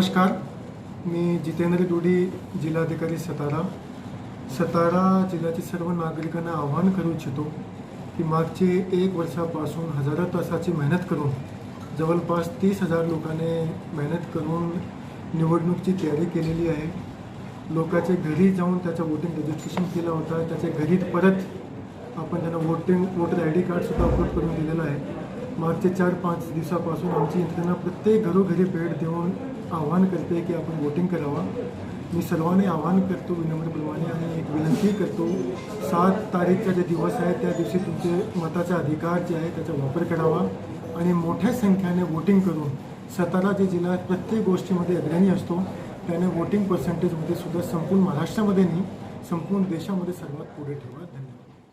नमस्कार मी जितेंद्र दुडी जिल्हाधिकारी सतारा. सतारा जिल्ह्यातील सर्व नागरिकांना आवाहन करू इच्छितो की मागचे एक वर्षापासून हजारो तासाची मेहनत करून जवळपास तीस हजार लोकांनी मेहनत करून निवडणूकची तयारी केलेली आहे. लोकांचे घरी जाऊन त्याचं वोटिंग रजिस्ट्रेशन केलं होतं. त्याच्या घरी परत आपण त्यांना वोटिंग वोटर आय डी कार्डसुद्धा अपलोड करून दिलेलं आहे. मागचे चार पाच दिवसापासून आमची यंत्रणा प्रत्येक घरोघरी भेट देऊन आवाहन करते की आपण वोटिंग करावा. मी सर्वांनी आवाहन करतो विनम्रप्रमाणे आणि एक विनंती करतो. सात तारीखचा जे दिवस आहे त्या दिवशी तुमचे मताचा अधिकार जे आहे त्याचा वापर करावा आणि मोठ्या संख्येने वोटिंग करून सातारा जे जिल्हा प्रत्येक गोष्टीमध्ये अग्रणी असतो त्याने वोटिंग पर्सेंटेजमध्ये सुद्धा संपूर्ण महाराष्ट्रामध्ये नाही संपूर्ण देशामध्ये सर्वात पुढे ठेवा. धन्यवाद.